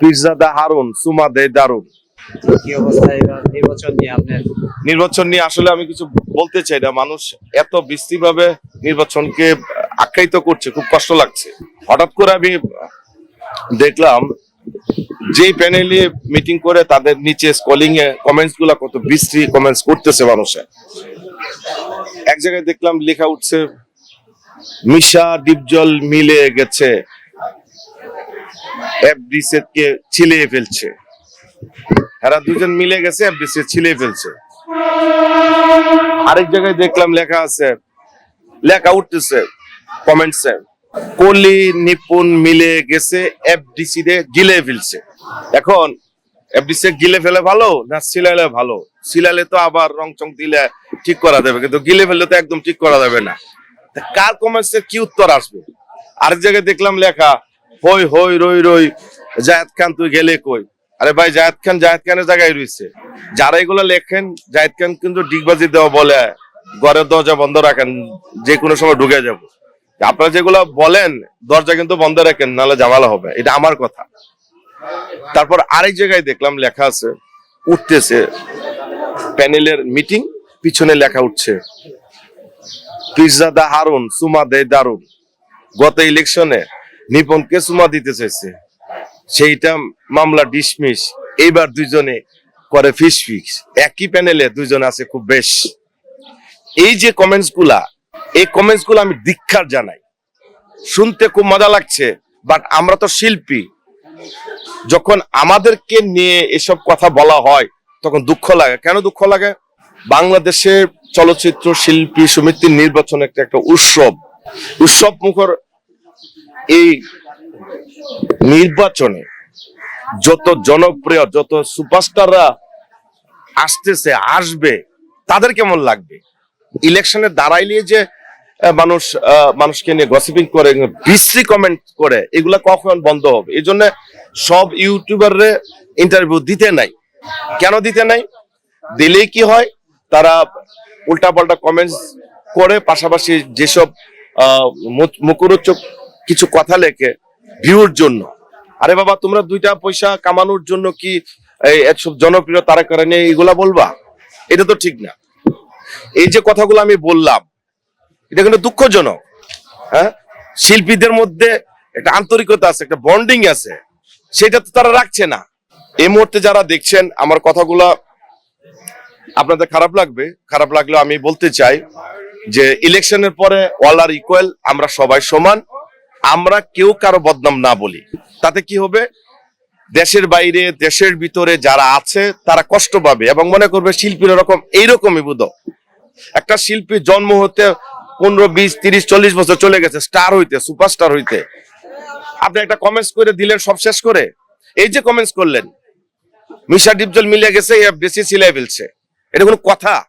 পিরজাদা হারুন সুমা দে দারুণ। নির্বাচন নিয়ে আসলে আমি কিছু বলতে চাই না। মানুষ এত ভাবে নির্বাচনকে আখ্যায়িত করছে খুব কষ্ট লাগছে। হঠাৎ করে আমি দেখলাম যেই প্যানেলে মিটিং করে তাদের নিচে স্কলিং এ কমেন্টসগুলা কত বিশ্রী কমেন্টস করতেছে মানুষে। এক জায়গায় দেখলাম লেখা উঠছে মিশা ডিপজল মিলে গেছে। এফডিসেট কে ছিলিয়ে ফেলছে। এরা দুজন মিলে গেছে এফডিসি ছিলিয়ে ফেলছে। আরেক জায়গায় দেখলাম লেখা আছে, লেখা উঠতেছে কমেন্টসে কলি নিপুণ মিলে গেছে এফডিসি রে গিলে ফেলছে। এখন এফডিসি গিলে ফেলে ভালো না সিলাইলে ভালো? সিলাইলে তো আবার রং চং দিলে ঠিক করা যাবে, কিন্তু গিলে ফেললে তো একদম ঠিক করা যাবে না। কার কমেন্টসে কি উত্তর আসবে? আরেক জায়গায় দেখলাম লেখা হই হই, রই রই, জায়েদ খান তুই গেলে কই? আরে ভাই, জায়েদ খান, জায়েদ খানের জায়গায় রয়েছে। যারা এগুলো লেখেন, জায়েদ খান কিন্তু ডিগবাজি দেওয়া বলে ঘরের দরজা বন্ধ রাখেন যে কোনো সময় ঢুকে যাব। আপনারা যেগুলো বলেন, দরজা কিন্তু বন্ধ রাখেন, নাহলে জামালা হবে। এটা আমার কথা। তারপর আরেক জায়গায় দেখলাম লেখা আছে, উঠতেছে। প্যানেলের মিটিং, পিছনে লেখা উঠছে পিরজাদা হারুন, সুমা দে দারুণ। গত ইলেকশনে নিপনকে সুমা দিতে চাইছে? সেইটা মামলা ডিসমিস। এইবার দুইজনে করে ফিস ফিক্স। একই প্যানেলে দুইজন আছে খুব বেশ। এই যে কমেন্টসগুলা এই কমেন্টসগুলো আমি দীক্ষার জানাই। শুনতে খুব মজা লাগছে বাট আমরা তো শিল্পী। যখন আমাদেরকে নিয়ে এসব কথা বলা হয়, তখন দুঃখ লাগে। কেন দুঃখ লাগে? বাংলাদেশের চলচ্চিত্র শিল্পী সমিতির নির্বাচন একটা একটা উৎসব। উৎসব মুখর এই নির্বাচনে যত জনপ্রিয়, যত সুপারস্টাররা আসতেছে, আসবে, তাদের কেমন লাগবে? ইলেকশনে দাঁড়াইলে যে মানুষ মানুষকে নিয়ে গসিপিং করে বিশ্রী কমেন্ট করে, এগুলা কখন বন্ধ হবে? এই জন্য সব ইউটিউবাররে ইন্টারভিউ দিতে নাই। কেন দিতে নাই? দিলেই কি হয়? তারা উল্টাপাল্টা কমেন্টস করে, পাশাপাশি যেসব মুখরোচক কিছু কথা লেখে ভিউর জন্য। আরে বাবা, তোমরা দুইটা পয়সা কামানোর জন্য কি এই সব জনপ্রিয় তারা করে নিয়ে এগুলা বলবা? এটা তো ঠিক না। এই যে কথাগুলো আমি বললাম, এটা কিন্তু দুঃখজনক হ্যাঁ? শিল্পীদের মধ্যে একটা আন্তরিকতা আছে, একটা বন্ডিং আছে, সেটা তো তারা রাখছে না। এই মুহূর্তে যারা দেখছেন, আমার কথাগুলা আপনাদের খারাপ লাগবে। খারাপ লাগলেও আমি বলতে চাই যে ইলেকশনের পরে অল আর ইকুয়াল আমরা সবাই সমান। আমরা কেউ কারও বদনাম না বলি। তাতে কি হবে? দেশের বাইরে, দেশের ভিতরে যারা আছে, তারা কষ্ট পাবে এবং মনে করবে শিল্পীর এরকম, এইরকমই বুধ একটা শিল্পী জন্ম হতে পনেরো, বিশ, তিরিশ, চল্লিশ বছর চলে গেছে, স্টার হইতে, সুপারস্টার হইতে। আপনি একটা কমেন্টস করে দিলেন, সব শেষ করে? এই যে কমেন্টস করলেন, মিশা ডিপজল মিলে গেছে এফডিসি সিলাই ফেলছে। এটা কোনো কথা?